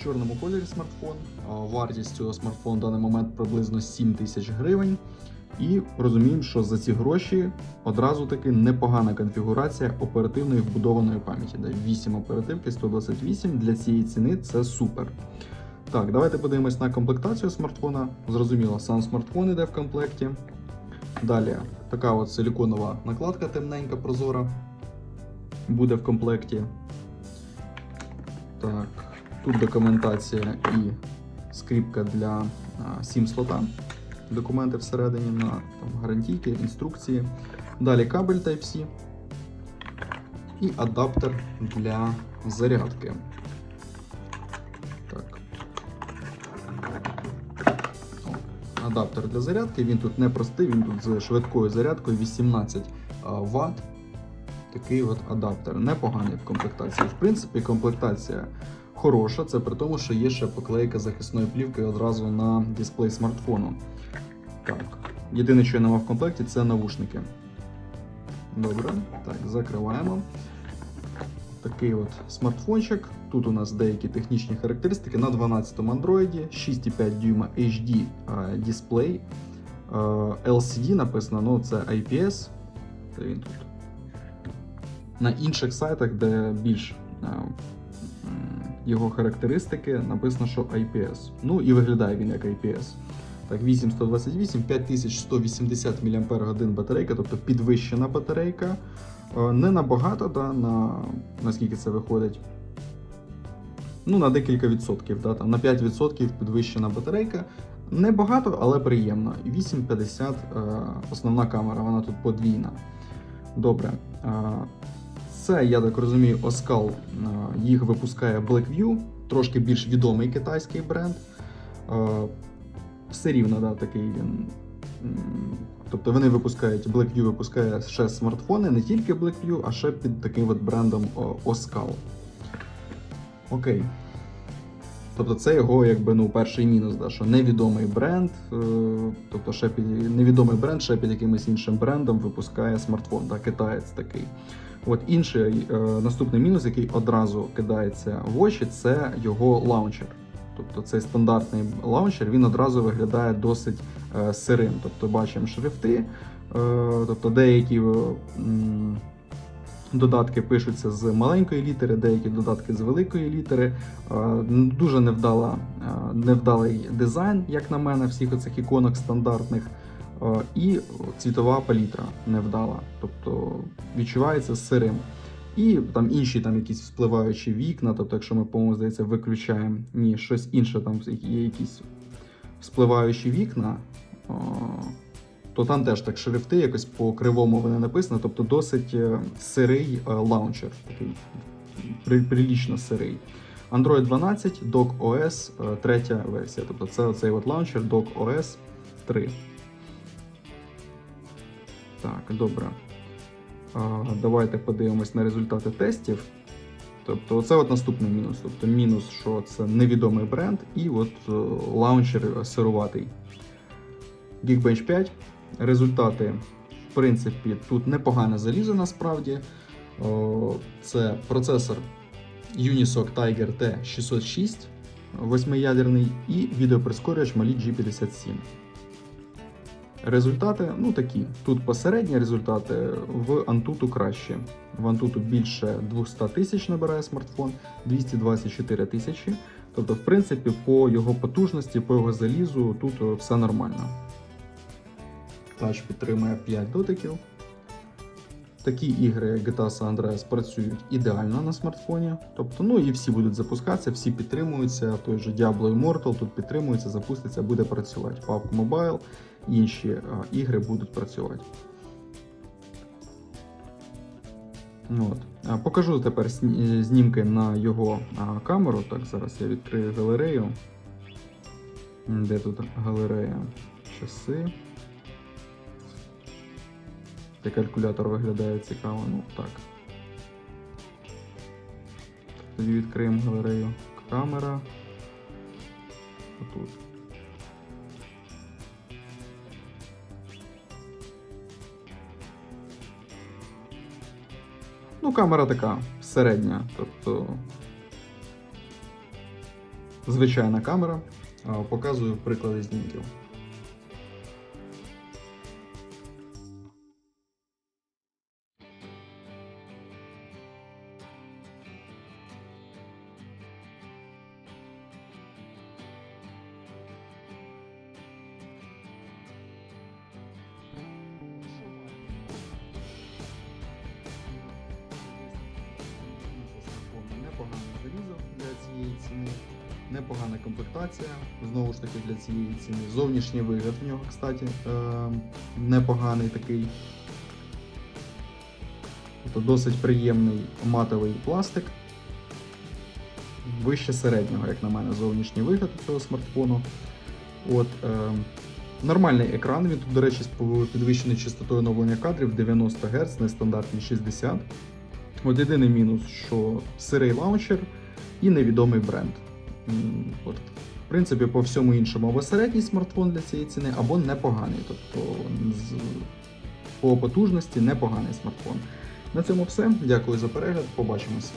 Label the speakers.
Speaker 1: в чорному кольорі смартфон. Вартість цього смартфону в даний момент приблизно 7 тисяч гривень. І розуміємо, що за ці гроші одразу таки непогана конфігурація оперативної вбудованої пам'яті. Да, 8 оперативки, 128 для цієї ціни це супер. Так, давайте подивимось на комплектацію смартфона. Зрозуміло, сам смартфон іде в комплекті. Далі така от силіконова накладка темненька, прозора. Буде в комплекті. Так, тут документація і скріпка для SIM слота. Документи всередині на там, гарантійки, інструкції. Далі кабель Type-C і адаптер для зарядки. Так. О, адаптер для зарядки. Він тут не простий, він тут з швидкою зарядкою 18 Вт. Такий от адаптер. Непоганий в комплектації. В принципі, комплектація хороша. Це при тому, що є ще поклейка захисної плівки одразу на дисплей смартфону. Так. Єдине, що я не мав в комплекті, це навушники. Добре, так, закриваємо. Такий от смартфончик. Тут у нас деякі технічні характеристики на 12-му Android, 6,5 дюйма HD дисплей. LCD написано, ну це IPS. Це він тут. На інших сайтах, де більш його характеристики, написано, що IPS. Ну і виглядає він як IPS. Так, 8128, 5180 мАч батарейка, тобто підвищена батарейка. Е, Не набагато, да, на наскільки це виходить. Ну, на декілька відсотків, да, там, на 5% підвищена батарейка. Небагато, але приємно. 850 е, основна камера, вона тут подвійна. Добре. Е, це, я так розумію, Оскал е, їх випускає Blackview, трошки більш відомий китайський бренд. Е, все рівно, да, такий він. Тобто вони випускають, Blackview випускає ще смартфони, не тільки Blackview, а ще під таким от брендом Оскал. Oskal. Окей. Тобто це його якби ну, перший мінус, да, що невідомий бренд, е, тобто ще під невідомий бренд ще під якимось іншим брендом випускає смартфон, да, китаєць такий. От інший е, наступний мінус, який одразу кидається в очі, це його лаунчер. Тобто цей стандартний лаунчер він одразу виглядає досить е, сирим. Тобто бачимо шрифти, тобто деякі додатки пишуться з маленької літери, деякі додатки з великої літери. Е, дуже невдала, е, невдалий дизайн, як на мене, всіх оцих іконок стандартних. Е, І цвітова палітра невдала, тобто відчувається сирим. І там інші там якісь впливаючі вікна, тобто, якщо ми, по-моєму, здається, виключаємо ні, щось інше, там є якісь вспливаючі вікна, то там теж так шрифти якось по кривому вони написано, тобто досить е, сирий е, лаунчер, такий при- прилічно сирий. Android 12, Dock OS, е, третя версія. Тобто це оцей от лаунчер Dock OS 3. Так, добре. Давайте подивимось на результати тестів. Тобто, це от наступний мінус. Тобто мінус, що це невідомий бренд, і от лаунчер сируватий. Geekbench 5. Результати, в принципі, тут непогане залізо насправді. Це процесор Unisoc Tiger T606, восьмиядерний, і відеоприскорювач Mali G57. Результати, ну такі. Тут посередні результати, в Antutu краще. В Antutu більше 200 тисяч набирає смартфон, 224 тисячі. Тобто, в принципі, по його потужності, по його залізу тут е, все нормально. Тач підтримує 5 дотиків. Такі ігри, як GTA San Andreas, працюють ідеально на смартфоні. Тобто, ну і всі будуть запускатися, всі підтримуються. Той же Diablo Immortal тут підтримується, запуститься, буде працювати. PUBG Mobile, інші е, ігри будуть працювати. От. Покажу тепер знімки на його а, камеру. Так, зараз я відкрию галерею. Де тут галерея? Часи. Та калькулятор виглядає цікаво, ну так. Тоді відкриємо галерею камера. Отут. Ну, камера така середня, тобто звичайна камера. Показую приклади знімків. Непогана комплектація, знову ж таки для цієї ціни. Зовнішній вигляд в нього, кстати, е, непоганий такий. Тобто досить приємний матовий пластик. Вище середнього, як на мене, зовнішній вигляд цього смартфону. От, е, нормальний екран, він тут, до речі, з підвищеною частотою оновлення кадрів 90 Гц, нестандартні 60. От єдиний мінус, що сирий лаунчер і невідомий бренд. От, в принципі, по всьому іншому або середній смартфон для цієї ціни, або непоганий. Тобто з, по потужності непоганий смартфон. На цьому все. Дякую за перегляд. Побачимось.